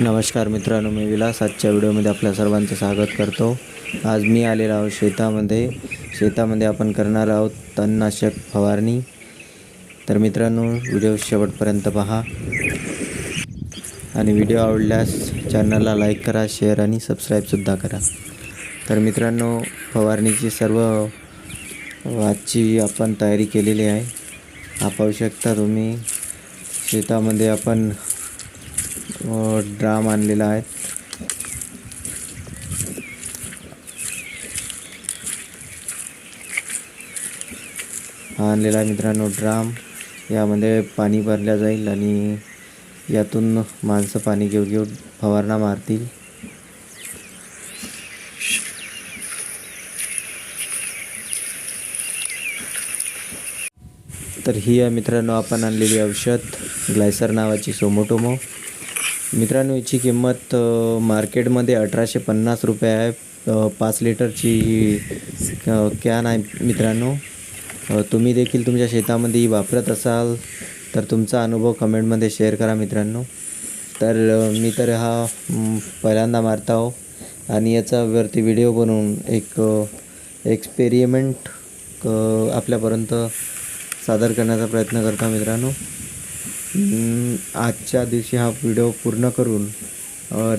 नमस्कार मित्रांनो मी विलास. आजच्या व्हिडिओमध्ये आपल्या सर्वांचं स्वागत करतो. आज मी आलेलो आहोत शेतामध्ये. शेतामध्ये आपण करणार आहोत तणनाशक फवारणी. तर मित्रांनो व्हिडिओ शेवटपर्यंत पहा. आणि व्हिडिओ आवडल्यास चॅनलला लाईक करा शेअर आणि सबस्क्राईबसुद्धा करा. तर मित्रांनो फवारणीची सर्व आजची आपण तयारी केलेली आहे. हा शकता तुम्ही शेतामध्ये आपण ड्राम आणलेला आहे. हा आणलेला आहे मित्रांनो ड्राम. यामध्ये पाणी भरल्या जाईल आणि यातून माणसं पाणी घेऊ घेऊ फवारणा मारतील. तर ही आहे मित्रांनो आपण आणलेली औषध ग्लायसर नावाची सोमोटोमो. मित्रांनो याची किंमत मार्केटमध्ये अठराशे पन्नास रुपये आहे. पाच लिटरची ही कॅन आहे मित्रांनो. तुम्ही देखील तुमच्या शेतामध्ये ही वापरत असाल तर तुमचा अनुभव कमेंटमध्ये शेअर करा मित्रांनो. तर मी तर हा पहिल्यांदा मारता आहो. आणि याचा वरती व्हिडिओ बनवून एक एक्सपेरिमेंट आपल्यापर्यंत सादर करण्याचा प्रयत्न करता मित्रांनो. आजच्या दिवशी हा व्हिडिओ पूर्ण करून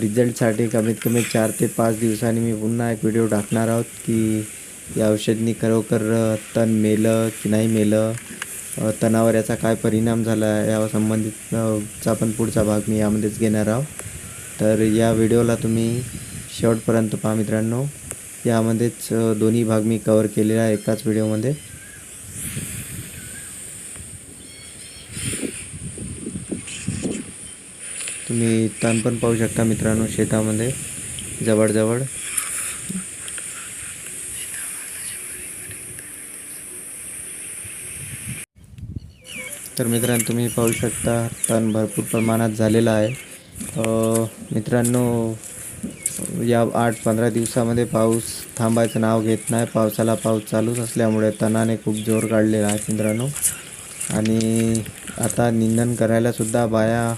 रिझल्टसाठी कमीत कमी चार ते पाच दिवसांनी मी पुन्हा एक व्हिडिओ टाकणार आहोत की या औषधनी खरोखर तण मेलं की नाही मेलं तणावर याचा काय परिणाम झाला या संबंधित चा पण पुढचा भाग मी यामध्येच घेणार आहोत. तर या व्हिडिओला तुम्ही शेवटपर्यंत पहा मित्रांनो. यामध्येच दोन्ही भाग मी कवर केलेला आहे एकाच व्हिडिओमध्ये. तुम्ही तण पण पाहू शकता मित्रांनो शेतामध्ये जवळजवळ. तर मित्रांनो तुम्ही पाहू शकता तण भरपूर प्रमाणात झालेलं आहे. मित्रांनो या आठ पंधरा दिवसामध्ये पाऊस थांबायचं नाव घेत नाही. पावसाला पाऊस चालूच असल्यामुळे तणाने खूप जोर काढलेला आहे मित्रांनो. आणि आता निंदन करायला सुद्धा बाया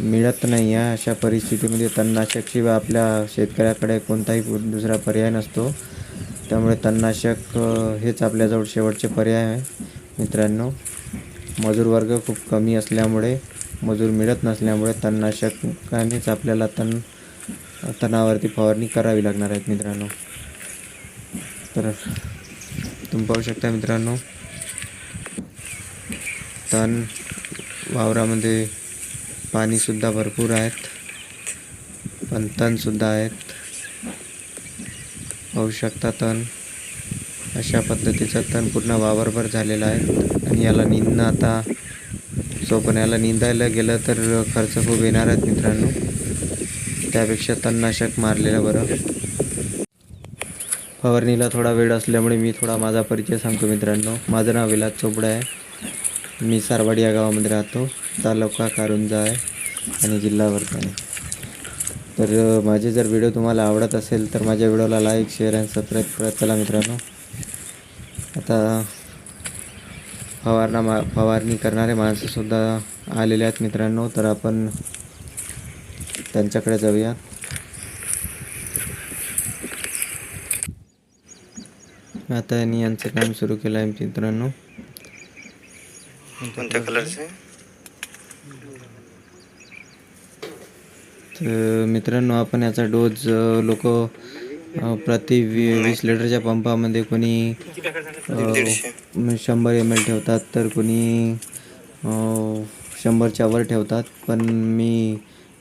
मिळत नाही आहे अशा परिस्थितीमध्ये तणनाशकशिवाय आपल्या शेतकऱ्याकडे कोणताही दुसरा पर्याय नसतो. त्यामुळे तणनाशक हेच आपल्याजवळ शेवटचे पर्याय आहे. मित्रांनो मजूर वर्ग खूप कमी असल्यामुळे मजूर मिळत नसल्यामुळे तणनाशकानेच आपल्याला तण तणावरती फवारणी करावी लागणार आहेत मित्रांनो. तर तुम्ही पाहू शकता मित्रांनो तण वावरामध्ये पाणीसुद्धा भरपूर आहेत. पण तणसुद्धा आहेत. पाहू शकता तण. अशा पद्धतीचं तण पूर्ण वावरभर झालेलं आहे. आणि याला निंदणं आता सोपं याला निंदायला गेलं तर खर्च खूप येणार आहेत मित्रांनो. त्यापेक्षा तणनाशक मारलेलं बरं. फवारणीला थोडा वेळ असल्यामुळे मी थोडा माझा परिचय सांगतो मित्रांनो. माझं नाव विलास चोपडा आहे. मी सारवाडी या गावामध्ये राहतो. तालुका कारंजा आहे आणि जिल्हा वर्धा तर माझे जर व्हिडिओ तुम्हाला आवडत असेल तर माझ्या व्हिडिओला लाईक शेअर आणि सबस्क्राईब करत चला मित्रांनो. आता फवारणा मा फवारणी करणारे माणसंसुद्धा आलेले आहेत मित्रांनो. तर आपण त्यांच्याकडे जाऊया. आता यांनी यांचं काम सुरू केलं आहे मित्रांनो. कोणत्या कलरचं तर मित्रांनो आपण याचा डोस लोक प्रति वी वीस लिटरच्या पंपामध्ये कोणी शंभर एम एल ठेवतात तर कोणी शंभरच्या वर ठेवतात. पण मी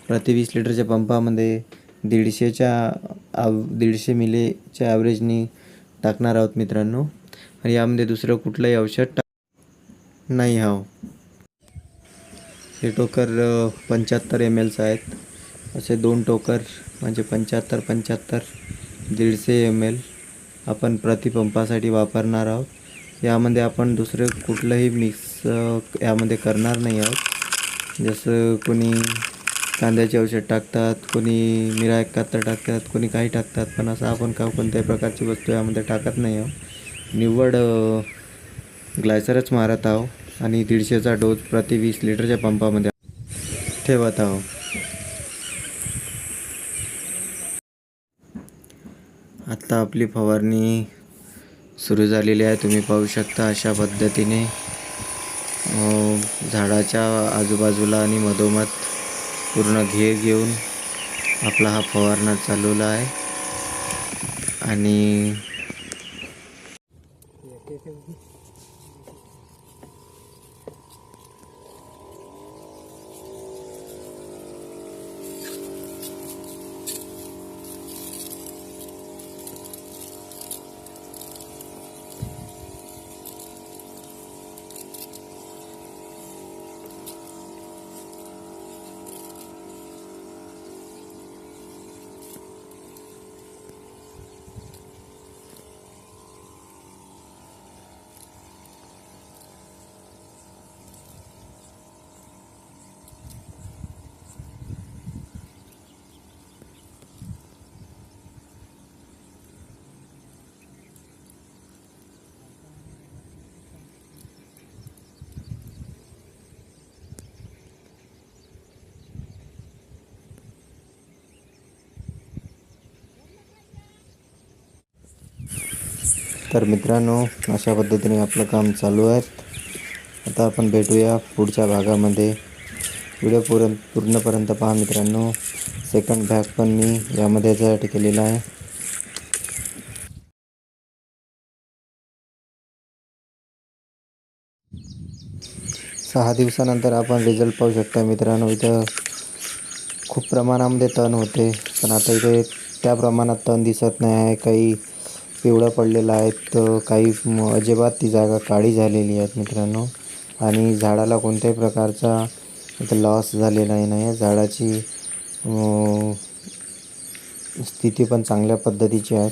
प्रति वीस लिटरच्या पंपामध्ये दीडशेच्या आव दीडशे मिलीच्या ॲव्हरेजनी टाकणार आहोत मित्रांनो. आणि यामध्ये दुसरं कुठलंही औषध टाक नाही हो. हे टोकर पंच्याहत्तर एम एलचं आहेत. असे दोन टोकर म्हणजे पंच्याहत्तर पंच्याहत्तर दीडशे एम एल आपण प्रतिपंपासाठी वापरणार आहोत. यामध्ये आपण दुसरं कुठलंही मिक्स यामध्ये करणार नाही आहोत. जसं कोणी कांद्याचे औषध टाकतात कोणी मिरा एकाहत्तर टाकतात कोणी काही टाकतात पण असं आपण का कोणत्याही प्रकारची वस्तू यामध्ये टाकत नाही आहोत. निव्वळ ग्लायसरच मारत आहो आणि दीडशेचा डोस प्रति वीस लिटरच्या पंपामध्ये ठेवत आहो आत्ता आपली फवारणी सुरू झालेली आहे. तुम्ही पाहू शकता अशा पद्धतीने झाडाच्या आजूबाजूला आणि मधोमध पूर्ण घेर घेऊन आपला हा फवारणा चालवला आहे. आणि तर मित्रांनो अशा पद्धतीने आपलं काम चालू आहे. आता आपण भेटूया पुढच्या भागामध्ये. व्हिडिओ पूर्ण पूर्णपर्यंत पहा मित्रांनो. सेकंड भाग पण मी यामध्ये ॲड केलेला आहे. सहा दिवसानंतर आपण रिझल्ट पाहू शकता मित्रांनो. इथं खूप प्रमाणामध्ये तण होते. पण आता इथे त्या प्रमाणात तण दिसत नाही आहे. काही पिवळा पडलेला आहे. तर काही अजिबात ती जागा काळी झालेली आहेत मित्रांनो. आणि झाडाला कोणत्याही प्रकारचा लॉस झालेला नाही. आहे झाडाची स्थिती पण चांगल्या पद्धतीची आहे.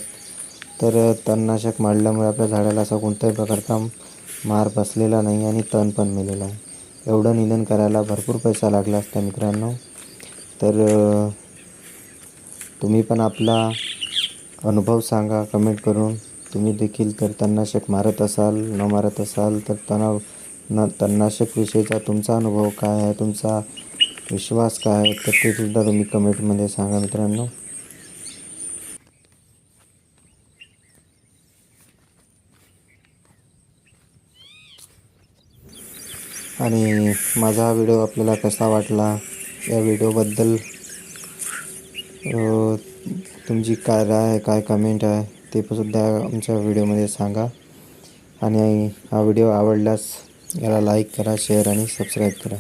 तर तणनाशक मारल्यामुळे आपल्या झाडाला असा कोणत्याही प्रकारचा मार बसलेला नाही आणि तण पण मिळेला आहे. एवढं निधन करायला भरपूर पैसा लागला असता मित्रांनो. तर तुम्ही पण आपला अनुभव सांगा कमेंट करून. तुम्ही देखील तर तणनाशक मारत असाल न मारत असाल तर तणाव न तणनाशक विषयीचा तुमचा अनुभव काय आहे तुमचा विश्वास काय आहे तर ते सुद्धा तुम्ही कमेंटमध्ये सांगा मित्रांनो. आणि माझा हा व्हिडिओ आपल्याला कसा वाटला या व्हिडिओबद्दल तुमची काय राय आहे काय कमेंट आहे ते पण सुद्धा आमच्या व्हिडिओमध्ये सांगा. आणि हा व्हिडिओ आवडल्यास याला लाईक करा शेअर आणि सबस्क्राईब करा.